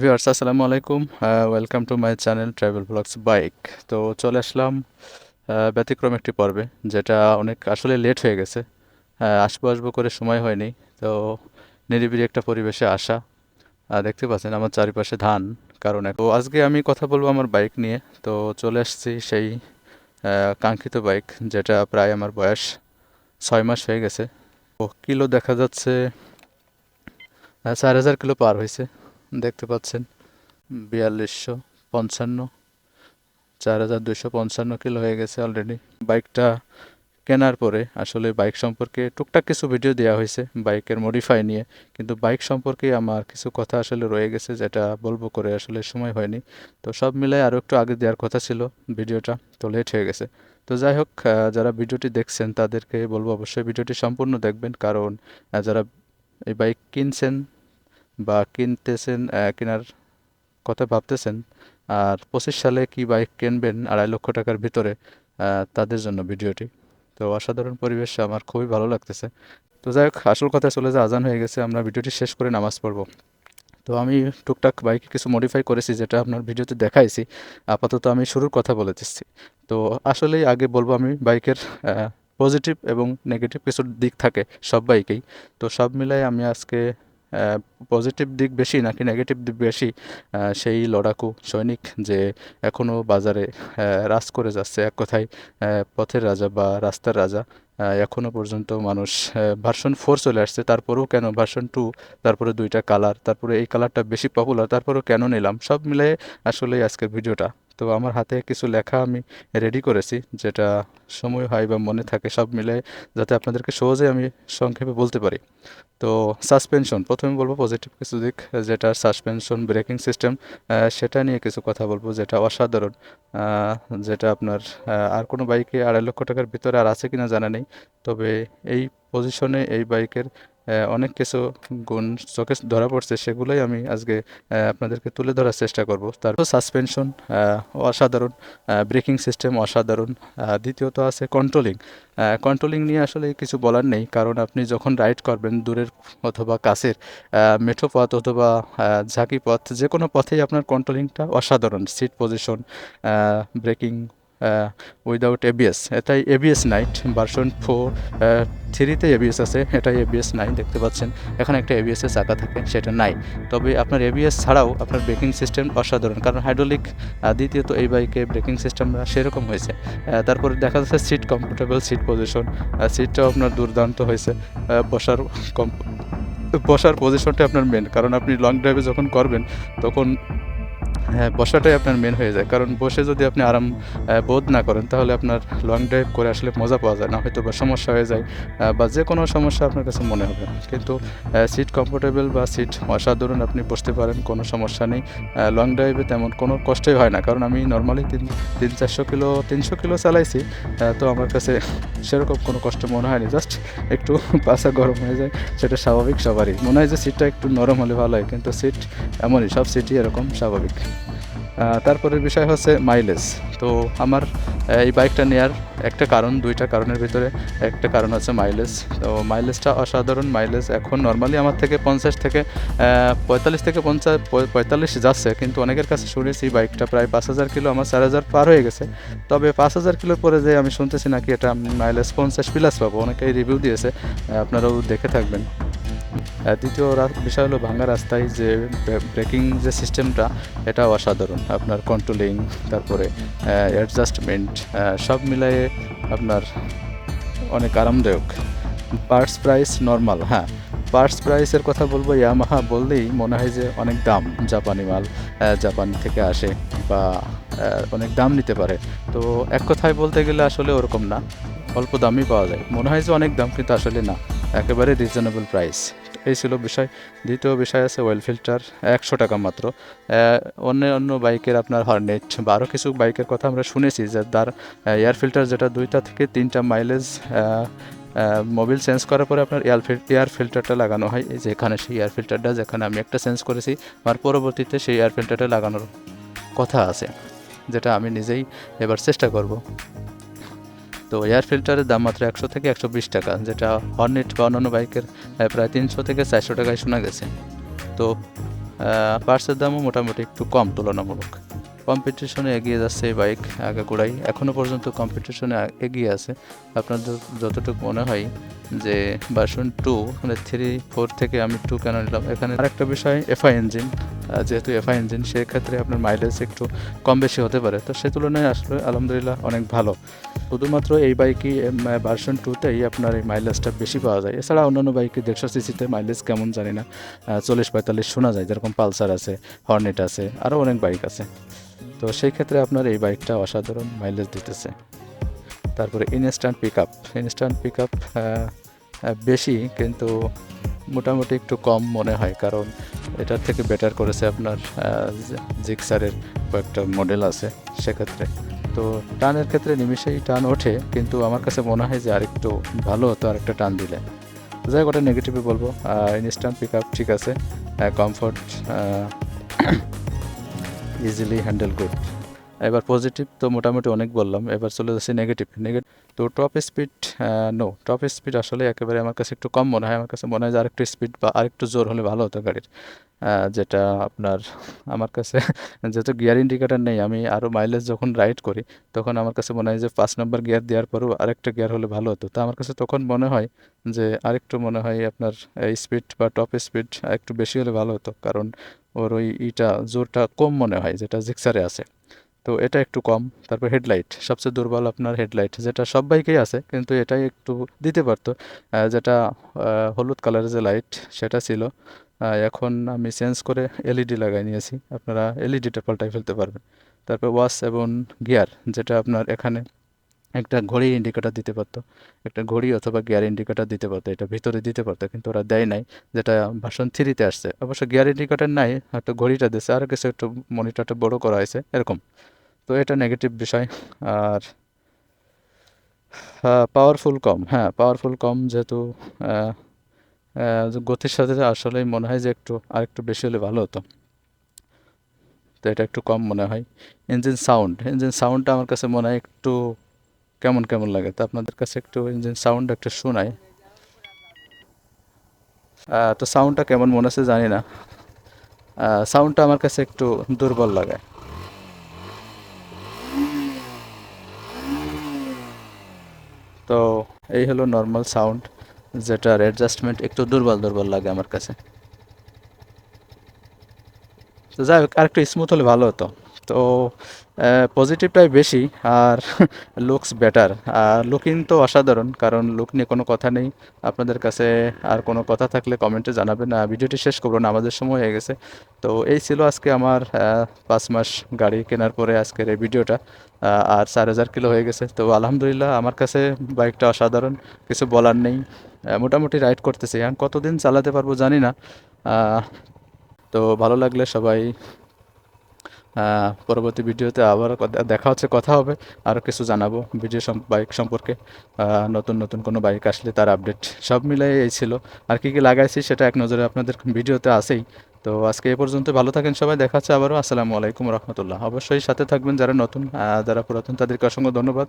Viewers আসসালামু আলাইকুম। Welcome to my channel travel vlogs bike তো চলে আসলাম ব্যতিক্রম একটি পর্বে, যেটা অনেক আসলে লেট হয়ে গেছে। আসব আসব করে সময় হয়নি, তো নিরিবিলি একটা পরিবেশে আসা। দেখতে পাচ্ছেন আমার চারিপাশে ধান, কারণ তো আজকে আমি কথা বলব আমার বাইক নিয়ে। তো চলে আসছি সেই কাঙ্ক্ষিত বাইক যেটা প্রায় আমার বয়স ছয় মাস হয়ে গেছে। ও কিলো দেখা যাচ্ছে চার হাজার কিলো পার হয়েছে। দেখতে পাচ্ছেন, বিয়াল্লিশশো পঞ্চান্ন, চার হাজার দুশো পঞ্চান্ন কিলো হয়ে গেছে অলরেডি বাইকটা কেনার পরে আসলে বাইক সম্পর্কে টুকটাক কিছু ভিডিও দেওয়া হয়েছে বাইকের মডিফাই নিয়ে, কিন্তু বাইক সম্পর্কে আমার কিছু কথা আসলে রয়ে গেছে যেটা বলব করে আসলে সময় হয়নি। তো সব মিলাই আরও একটু আগে দেওয়ার কথা ছিল ভিডিওটা, তো লেট হয়ে গেছে। তো যাই হোক যারা ভিডিওটি দেখছেন তাদেরকে বলব অবশ্যই ভিডিওটি সম্পূর্ণ দেখবেন, কারণ যারা এই বাইক কিনছেন বা কিনতেছেন কেনার কথা ভাবতেছেন, আর পঁচিশ সালে কি বাইক কিনবেন আড়াই লক্ষ টাকার ভিতরে তাদের জন্য ভিডিওটি। তো অসাধারণ পরিবেশ, আমার খুবই ভালো লাগতেছে। তো যাই হোক, আসল কথা চলে যায় আজান হয়ে গেছে, আমরা ভিডিওটি শেষ করে নামাজ পড়ব। তো আমি টুকটাক বাইকে কিছু মডিফাই করেছি, যেটা আপনার ভিডিওতে দেখাইছি। আপাতত আমি শুরুর কথা বলে দিচ্ছি। তো আসলেই আগে বলব আমি, বাইকের পজিটিভ এবং নেগেটিভ কিছু দিক থাকে সব বাইকেই। তো সব মিলাই আমি আজকে পজিটিভ দিক বেশি নাকি নেগেটিভ দিক বেশি? সেই লড়াকু সৈনিক যে এখনও বাজারে রাজ করে যাচ্ছে এক কথায় পথের রাজা বা রাস্তার রাজা এখনও পর্যন্ত মানুষ ভার্সন ফোর চলে আসছে। তারপরেও কেন ভার্সন টু তারপরে দুইটা কালার তারপরে এই কালারটা বেশি পপুলার তারপরেও কেন নিলাম? সব মিলিয়ে আসলে আজকের ভিডিওটা তো আমার হাতে কিছু লেখা আমি রেডি করেছি, যেটা সময় হয় বা মনে থাকে সব মিলে যাতে আপনাদেরকে সহজে আমি সংক্ষেপে বলতে পারি। তো সাসপেনশন প্রথমে বলব পজিটিভ কিছু দিক, যেটা সাসপেনশন ব্রেকিং সিস্টেম সেটা নিয়ে কিছু কথা বলব, যেটা অসাধারণ। যেটা আপনার আর কোনো বাইকে আড়াই লক্ষ টাকার ভিতরে আর আছে কিনা জানা নেই। তবে এই পজিশনে এই বাইকের অনেক কিছু গুণ চোখে ধরা পড়ছে, সেগুলোই আমি আজকে আপনাদেরকে তুলে ধরার চেষ্টা করব। তারপর সাসপেনশন অসাধারণ ব্রেকিং সিস্টেম অসাধারণ দ্বিতীয়ত আছে কন্ট্রোলিং কন্ট্রোলিং নিয়ে আসলে কিছু বলার নেই, কারণ আপনি যখন রাইড করবেন দূরের অথবা কাছের মেঠো পথ অথবা ঝাঁকি পথ যে কোনো পথেই আপনার কন্ট্রোলিংটা অসাধারণ। Seat position braking without ABS এটাই এবিএস নাইট ভার্সন ফোর থ্রিতে এবিএস আছে, এটাই এবিএস নাই দেখতে পাচ্ছেন। এখানে একটা এবিএস এর চাকা থাকে, সেটা নাই। তবে আপনার এবিএস ছাড়াও আপনার ব্রেকিং সিস্টেম অসাধারণ, কারণ হাইড্রোলিক দ্বিতীয়ত এই বাইকে ব্রেকিং সিস্টেমটা সেরকম হয়েছে। তারপরে দেখা যাচ্ছে সিট কমফোর্টেবল সিট পজিশন সিটটাও আপনার দুর্দান্ত হয়েছে। বসার কম বসার পজিশনটা আপনার মেন কারণ আপনি লং ড্রাইভে যখন করবেন, তখন হ্যাঁ বসাটাই আপনার মেন হয়ে যায়। কারণ বসে যদি আপনি আরাম বোধ না করেন, তাহলে আপনার লং ড্রাইভ করে আসলে মজা পাওয়া যায় না। হয়তো বা সমস্যা হয়ে যায় বা যে কোনো সমস্যা আপনার কাছে মনে হবে। কিন্তু সিট কমফোর্টেবল বা সিট অসাধারণ আপনি বসতে পারেন, কোনো সমস্যা নেই। লং ড্রাইভে তেমন কোনো কষ্টই হয় না। কারণ আমি নর্মালি তিন তিন চারশো কিলো, তিনশো কিলো চালাইছি তো আমার কাছে সেরকম কোনো কষ্ট মনে হয়নি। জাস্ট একটু পাশা গরম হয়ে যায়, সেটা স্বাভাবিক সবারই। মনে হয় যে সিটটা একটু নরম হলে ভালো হয়, কিন্তু সিট এমনই, সব সিটই এরকম স্বাভাবিক। তারপরের বিষয় হচ্ছে মাইলেজ তো আমার এই বাইকটা নেওয়ার একটা কারণ, দুইটা কারণের ভিতরে একটা কারণ হচ্ছে মাইলেজ তো মাইলেজটা অসাধারণ মাইলেজ এখন নর্মালি আমার থেকে পঞ্চাশ থেকে পঁয়তাল্লিশ থেকে পঞ্চাশ পঁয়তাল্লিশ যাচ্ছে, কিন্তু অনেকের কাছে শুনেছি বাইকটা প্রায় পাঁচ হাজার কিলো আমার চার হাজার পার হয়ে গেছে। তবে পাঁচ হাজার কিলোর পরে যে আমি শুনতেছি নাকি এটা মাইলেজ পঞ্চাশ প্লাস পাবো, অনেকেই রিভিউ দিয়েছে আপনারাও দেখে থাকবেন। রা- বিষয় হলো ভাঙা রাস্তায় যে ব্রেকিং যে সিস্টেমটা এটা অসাধারণ। আপনার কন্ট্রোলিং তারপরে অ্যাডজাস্টমেন্ট সব মিলায়ে আপনার অনেক আরামদায়ক। পার্টস প্রাইস নর্মাল হ্যাঁ। পার্টস প্রাইসের কথা বলব ইয়ামাহা বললেই মনে হয় যে অনেক দাম জাপানি মাল জাপান থেকে আসে বা অনেক দাম নিতে পারে। তো এক কথায় বলতে গেলে আসলে ওরকম না। অল্প দামই পাওয়া যায়। মনে হয় যে অনেক দাম, কিন্তু আসলে না। একেবারে রিজনেবল প্রাইস এই ছিল বিষয়। দ্বিতীয় বিষয় আছে ওয়েল ফিল্টার একশো টাকা মাত্র। অন্য অন্য বাইকের আপনার হর্নেট বা আরও কিছু বাইকের কথা আমরা শুনেছি যে তার এয়ার ফিল্টার যেটা দুইটা থেকে তিনটা মাইলেজ মোবিল চেঞ্জ করার পরে আপনার এয়ার এয়ার ফিল্টারটা লাগানো হয়। এই যে সেই এয়ার ফিল্টারটা যেখানে আমি একটা চেঞ্জ করেছি, আর পরবর্তীতে সেই এয়ার ফিল্টারটা লাগানোর কথা আছে, যেটা আমি নিজেই এবার চেষ্টা করব। তো এয়ার ফিল্টারের দাম মাত্র একশো থেকে একশো বিশ টাকা, যেটা হর্নেট বা অন্যান্য বাইকের প্রায় তিনশো থেকে চারশো টাকায় শোনা গেছে। তো পার্টসের দামও মোটামুটি একটু কম, তুলনামূলক। কম্পিটিশনে এগিয়ে যাচ্ছে এই বাইক আগাগোড়াই। এখনও পর্যন্ত কম্পিটিশনে এগিয়ে আছে। আপনার যতটুকু মনে হয় যে ভার্সন টু মানে থ্রি ফোর থেকে আমি টু কেন নিলাম, এখানে আরেকটা বিষয় এফআই ইঞ্জিন যেহেতু এফআই ইঞ্জিন সেক্ষেত্রে আপনার মাইলেজ একটু কম বেশি হতে পারে। তো সে তুলনায় আসলে আলহামদুলিল্লাহ অনেক ভালো। শুধুমাত্র এই বাইকই ভার্সন টুতেই আপনার এই মাইলেজটা বেশি পাওয়া যায়। এছাড়া অন্যান্য বাইকে দেড়শো সিসিতে মাইলেজ কেমন জানি না চল্লিশ পঁয়তাল্লিশ শোনা যায়। যেরকম পালসার আছে হর্নেট আছে আরও অনেক বাইক আছে। তো সেই ক্ষেত্রে আপনার এই বাইকটা অসাধারণ মাইলেজ দিতেছে। তারপরে instant pick up instant pick up বেশি, কিন্তু মোটামুটি একটু কম মনে হয়। কারণ এটার থেকে বেটার করেছে আপনার জিক্সারের কয়েকটা মডেল আছে সেক্ষেত্রে। তো টানের ক্ষেত্রে নিমিশেই টান ওঠে, কিন্তু আমার কাছে মনে হয় যে আরেকটু ভালো হতো আরেকটা টান দিলে। যাই ওটা নেগেটিভে বলব। ইনস্ট্যান্ট পিক আপ ঠিক আছে। কমফোর্ট ইজিলি হ্যান্ডেল গুড এবার পজিটিভ তো মোটামুটি অনেক বললাম, এবার চলে যাচ্ছে নেগেটিভ নেগেটিভ তো top speed no top speed আসলে একেবারে আমার কাছে একটু কম মনে হয়। আমার কাছে মনে হয় যে আরেকটু স্পিড বা আরেকটু জোর হলে ভালো হতো গাড়ির। যেটা আপনার আমার কাছে যেহেতু গিয়ার ইন্ডিকেটার নেই, আমি আরও মাইলেজ যখন রাইড করি, তখন আমার কাছে মনে হয় যে পাঁচ নম্বর গিয়ার দেওয়ার পরেও আরেকটা গিয়ার হলে ভালো হতো। তো আমার কাছে তখন মনে হয় যে আরেকটু মনে হয় আপনার স্পিড বা টপ স্পিড একটু বেশি হলে ভালো হতো। কারণ ওর ওই ইটা, জোরটা কম মনে হয়, যেটা জিক্সারে আছে। তো এটা একটু কম। তারপর হেডলাইট, সবচেয়ে দুর্বল আপনার হেডলাইট, যেটা সব বাইকেই আছে, কিন্তু এটাই একটু দিতে পারতো। যেটা হলুদ কালারের যে লাইট, সেটা ছিল। এখন আমি চেঞ্জ করে এলইডি লাগাই নিয়েছি। আপনারা এলইডিটা পাল্টাই ফেলতে পারবেন। তারপর ওয়াশ এবং গিয়ার, যেটা আপনার এখানে একটা ঘড়ি ইন্ডিকেটার দিতে পারতো। একটা ঘড়ি অথবা গিয়ার ইন্ডিকেটার দিতে পারতো, এটা ভিতরে দিতে পারতো, কিন্তু ওরা দেয় নাই। যেটা ভার্সন থ্রিতে আসছে। অবশ্য গিয়ার ইন্ডিকেটার নাই একটা ঘড়িটা দিচ্ছে আর কিছু একটু মনিটরটা বড় করা হয়েছে, এরকম। তো এটা নেগেটিভ বিষয়। আর পাওয়ারফুল কম হ্যাঁ পাওয়ারফুল কম যেহেতু গতির সাথে আসলেই মনে হয় যে একটু, আরেকটু বেশি হলে ভালো হতো। তো এটা একটু কম মনে হয়। ইঞ্জিন সাউন্ড ইঞ্জিন সাউন্ডটা আমার কাছে মনে হয় একটু কেমন কেমন লাগে? তো আপনাদের কাছে একটু ইঞ্জিন সাউন্ড একটু শোনাই। তো সাউন্ডটা কেমন মনে হচ্ছে জানি না। সাউন্ডটা আমার কাছে একটু দুর্বল লাগে। তো এই হলো নর্মাল সাউন্ড যেটার অ্যাডজাস্টমেন্ট একটু দুর্বল দুর্বল লাগে আমার কাছে। তো যাই হোক, আরেকটু স্মুথ হলে ভালো হতো। তো পজিটিভটাই বেশি আর লুকস বেটার আর লুকিং তো অসাধারণ, কারণ লুক নিয়ে কোনো কথা নেই। আপনাদের কাছে আর কোনো কথা থাকলে কমেন্টে জানাবেন। আর ভিডিওটি শেষ করব না, আমাদের সময় হয়ে গেছে। তো, এই ছিল আজকে আমার পাঁচ মাস গাড়ি কেনার পরে আজকের এই ভিডিওটা। আর চার হাজার কিলো হয়ে গেছে। তো, আলহামদুলিল্লাহ আমার কাছে বাইকটা অসাধারণ, কিছু বলার নেই। মোটামুটি রাইড করতেছি। এখন কতদিন চালাতে পারব জানি না। তো, ভালো লাগলে সবাই পরবর্তী ভিডিওতে আবার দেখা হচ্ছে, কথা হবে। আরও কিছু জানাব ভিডিও বাইক সম্পর্কে। নতুন নতুন কোনো বাইক আসলে তার আপডেট সব মিলাই এই ছিল। আর কি কি লাগাইছি সেটা এক নজরে আপনাদের ভিডিওতে আসেই। তো আজকে এ পর্যন্ত ভালো থাকেন সবাই। দেখা হচ্ছে আবারও। আসসালামু আলাইকুম রহমতুল্লাহ। অবশ্যই সাথে থাকবেন যারা নতুন যারা পুরাতন, তাদেরকে অসংখ্য ধন্যবাদ।